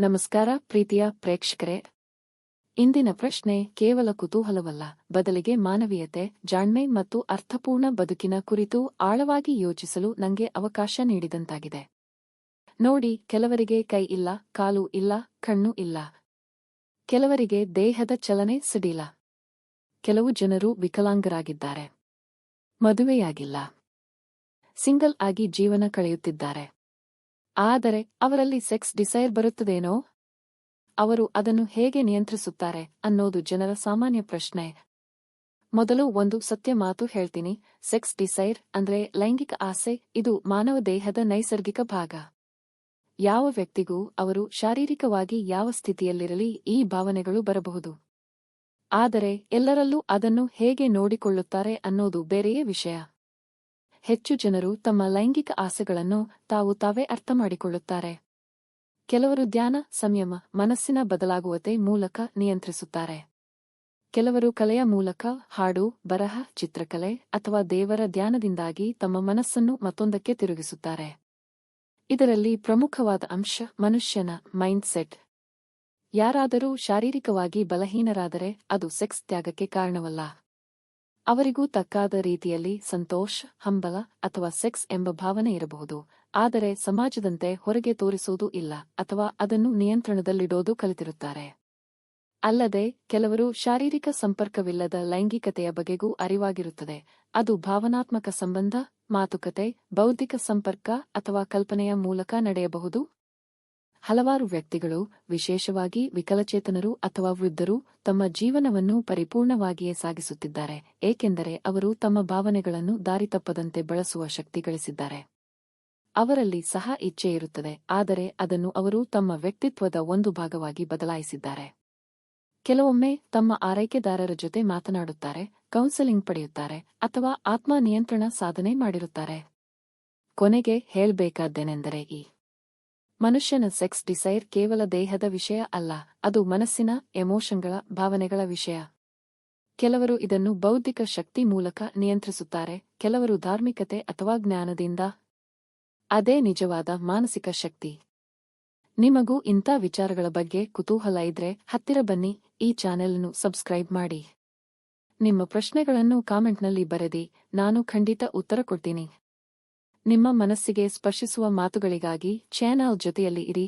ನಮಸ್ಕಾರ ಪ್ರೀತಿಯ ಪ್ರೇಕ್ಷಕರೇ. ಇಂದಿನ ಪ್ರಶ್ನೆ ಕೇವಲ ಕುತೂಹಲವಲ್ಲ, ಬದಲಿಗೆ ಮಾನವೀಯತೆ, ಜಾಣ್ಮೆ ಮತ್ತು ಅರ್ಥಪೂರ್ಣ ಬದುಕಿನ ಕುರಿತು ಆಳವಾಗಿ ಯೋಚಿಸಲು ನಂಗೆ ಅವಕಾಶ ನೀಡಿದಂತಾಗಿದೆ. ನೋಡಿ, ಕೆಲವರಿಗೆ ಕೈ ಇಲ್ಲ, ಕಾಲು ಇಲ್ಲ, ಕಣ್ಣು ಇಲ್ಲ. ಕೆಲವರಿಗೆ ದೇಹದ ಚಲನೆ ಸಿಡಿಲ. ಕೆಲವು ಜನರು ವಿಕಲಾಂಗರಾಗಿದ್ದಾರೆ. ಮದುವೆಯಾಗಿಲ್ಲ. ಸಿಂಗಲ್ ಆಗಿ ಜೀವನ ಕಳೆಯುತ್ತಿದ್ದಾರೆ. ಆದರೆ ಅವರಲ್ಲಿ ಸೆಕ್ಸ್ ಡಿಸೈರ್ ಬರುತ್ತದೇನೋ? ಅವರು ಅದನ್ನು ಹೇಗೆ ನಿಯಂತ್ರಿಸುತ್ತಾರೆ ಅನ್ನೋದು ಜನರ ಸಾಮಾನ್ಯ ಪ್ರಶ್ನೆ. ಮೊದಲು ಒಂದು ಸತ್ಯ ಮಾತು ಹೇಳ್ತೀನಿ. ಸೆಕ್ಸ್ ಡಿಸೈರ್ ಅಂದ್ರೆ ಲೈಂಗಿಕ ಆಸೆ, ಇದು ಮಾನವ ದೇಹದ ನೈಸರ್ಗಿಕ ಭಾಗ. ಯಾವ ವ್ಯಕ್ತಿಗೂ ಅವರು ಶಾರೀರಿಕವಾಗಿ ಯಾವ ಸ್ಥಿತಿಯಲ್ಲಿರಲಿ ಈ ಭಾವನೆಗಳು ಬರಬಹುದು. ಆದರೆ ಎಲ್ಲರಲ್ಲೂ ಅದನ್ನು ಹೇಗೆ ನೋಡಿಕೊಳ್ಳುತ್ತಾರೆ ಅನ್ನೋದು ಬೇರೆಯೇ ವಿಷಯ. ಹೆಚ್ಚು ಜನರು ತಮ್ಮ ಲೈಂಗಿಕ ಆಸೆಗಳನ್ನು ತಾವು ತಾವೇ ಅರ್ಥ ಮಾಡಿಕೊಳ್ಳುತ್ತಾರೆ ಕೆಲವರು ಧ್ಯಾನ, ಸಂಯಮ, ಮನಸ್ಸಿನ ಬದಲಾಗುವತೆ ಮೂಲಕ ನಿಯಂತ್ರಿಸುತ್ತಾರೆ. ಕೆಲವರು ಕಲೆಯ ಮೂಲಕ ಹಾಡು, ಬರಹ, ಚಿತ್ರಕಲೆ ಅಥವಾ ದೇವರ ಧ್ಯಾನದಿಂದಾಗಿ ತಮ್ಮ ಮನಸ್ಸನ್ನು ಮತ್ತೊಂದಕ್ಕೆ ತಿರುಗಿಸುತ್ತಾರೆ. ಇದರಲ್ಲಿ ಪ್ರಮುಖವಾದ ಅಂಶ ಮನುಷ್ಯನ ಮೈಂಡ್ಸೆಟ್. ಯಾರಾದರೂ ಶಾರೀರಿಕವಾಗಿ ಬಲಹೀನರಾದರೆ ಅದು ಸೆಕ್ಸ್ ತ್ಯಾಗಕ್ಕೆ ಕಾರಣವಲ್ಲ. ಅವರಿಗೂ ತಕ್ಕಾದ ರೀತಿಯಲ್ಲಿ ಸಂತೋಷ, ಹಂಬಲ ಅಥವಾ ಸೆಕ್ಸ್ ಎಂಬ ಭಾವನೆ ಇರಬಹುದು. ಆದರೆ ಸಮಾಜದಂತೆ ಹೊರಗೆ ತೋರಿಸುವುದು ಇಲ್ಲ ಅಥವಾ ಅದನ್ನು ನಿಯಂತ್ರಣದಲ್ಲಿಡೋದು ಕಲಿತಿರುತ್ತಾರೆ. ಅಲ್ಲದೆ, ಕೆಲವರು ಶಾರೀರಿಕ ಸಂಪರ್ಕವಿಲ್ಲದ ಲೈಂಗಿಕತೆಯ ಬಗೆಗೂ ಅರಿವಾಗಿರುತ್ತದೆ. ಅದು ಭಾವನಾತ್ಮಕ ಸಂಬಂಧ, ಮಾತುಕತೆ, ಬೌದ್ಧಿಕ ಸಂಪರ್ಕ ಅಥವಾ ಕಲ್ಪನೆಯ ಮೂಲಕ ನಡೆಯಬಹುದು. ಹಲವಾರು ವ್ಯಕ್ತಿಗಳು, ವಿಶೇಷವಾಗಿ ವಿಕಲಚೇತನರು ಅಥವಾ ವೃದ್ಧರು, ತಮ್ಮ ಜೀವನವನ್ನು ಪರಿಪೂರ್ಣವಾಗಿಯೇ ಸಾಗಿಸುತ್ತಿದ್ದಾರೆ, ಏಕೆಂದರೆ ಅವರು ತಮ್ಮ ಭಾವನೆಗಳನ್ನು ದಾರಿತಪ್ಪದಂತೆ ಬಳಸುವ ಶಕ್ತಿ ಗಳಿಸಿದ್ದಾರೆ. ಅವರಲ್ಲಿ ಸಹ ಇಚ್ಛೆ ಇರುತ್ತದೆ, ಆದರೆ ಅದನ್ನು ಅವರು ತಮ್ಮ ವ್ಯಕ್ತಿತ್ವದ ಒಂದು ಭಾಗವಾಗಿ ಬದಲಾಯಿಸಿದ್ದಾರೆ. ಕೆಲವೊಮ್ಮೆ ತಮ್ಮ ಆರೈಕೆದಾರರ ಜೊತೆ ಮಾತನಾಡುತ್ತಾರೆ, ಕೌನ್ಸೆಲಿಂಗ್ ಪಡೆಯುತ್ತಾರೆ, ಅಥವಾ ಆತ್ಮ ನಿಯಂತ್ರಣ ಸಾಧನೆ ಮಾಡಿರುತ್ತಾರೆ. ಕೊನೆಗೆ ಹೇಳಬೇಕಾದ್ದೇನೆಂದರೆ ಈ ಮನುಷ್ಯನ ಸೆಕ್ಸ್ ಡಿಸೈರ್ ಕೇವಲ ದೇಹದ ವಿಷಯ ಅಲ್ಲ, ಅದು ಮನಸ್ಸಿನ, ಎಮೋಷನ್ಗಳ, ಭಾವನೆಗಳ ವಿಷಯ. ಕೆಲವರು ಇದನ್ನು ಬೌದ್ಧಿಕ ಶಕ್ತಿ ಮೂಲಕ ನಿಯಂತ್ರಿಸುತ್ತಾರೆ, ಕೆಲವರು ಧಾರ್ಮಿಕತೆ ಅಥವಾ ಜ್ಞಾನದಿಂದ. ಅದೇ ನಿಜವಾದ ಮಾನಸಿಕ ಶಕ್ತಿ. ನಿಮಗೂ ಇಂಥ ವಿಚಾರಗಳ ಬಗ್ಗೆ ಕುತೂಹಲ ಇದ್ರೆ ಹತ್ತಿರ ಬನ್ನಿ, ಈ ಚಾನೆಲ್ನು ಸಬ್ಸ್ಕ್ರೈಬ್ ಮಾಡಿ. ನಿಮ್ಮ ಪ್ರಶ್ನೆಗಳನ್ನು ಕಾಮೆಂಟ್ನಲ್ಲಿ ಬರೆದಿ, ನಾನು ಖಂಡಿತ ಉತ್ತರ ಕೊಡ್ತೀನಿ. ನಿಮ್ಮ ಮನಸ್ಸಿಗೆ ಸ್ಪರ್ಶಿಸುವ ಮಾತುಗಳಿಗಾಗಿ ಚಾನಲ್ ಜೊತೆಯಲ್ಲಿ ಇರಿ.